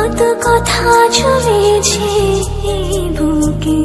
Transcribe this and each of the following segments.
কত কথা জমেছে বুকে।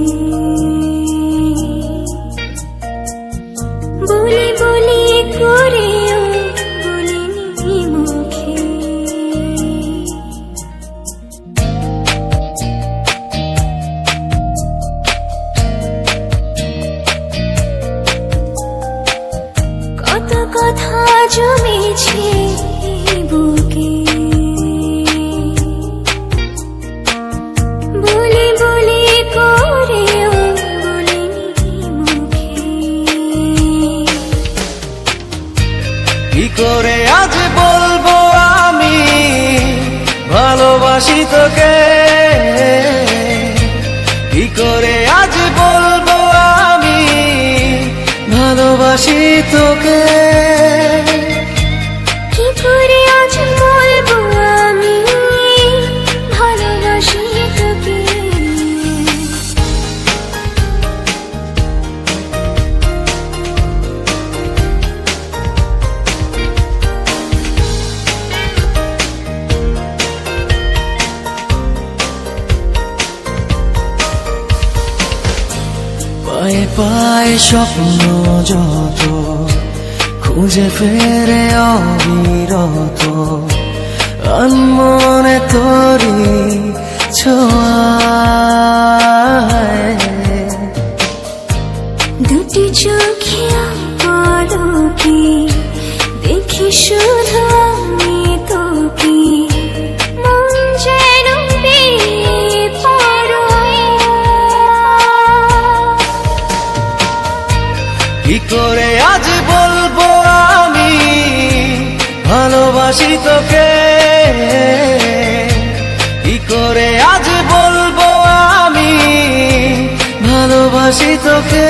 করে আজ বলব আমি ভালোবাসি তোকে। কি করে আজ বলব আমি ভালোবাসি তোকে। পায়ে পায়ে স্বপ্ন যত, খুঁজে ফেরে অবিরত। আনমনে তোরি ছোঁয়ায়। দুটি চোখে পলকে দেখি শুধু কি করে আজ বলব আমি? ভালোবাসি তোকে। কি করে আজ বলব আমি? ভালোবাসি তোকে।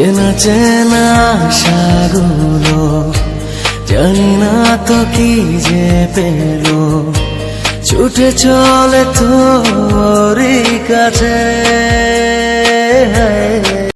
চেনা চেনা আশাগুলো জানি না তো কি যে পেল। ছুটে চলে তোর কাছে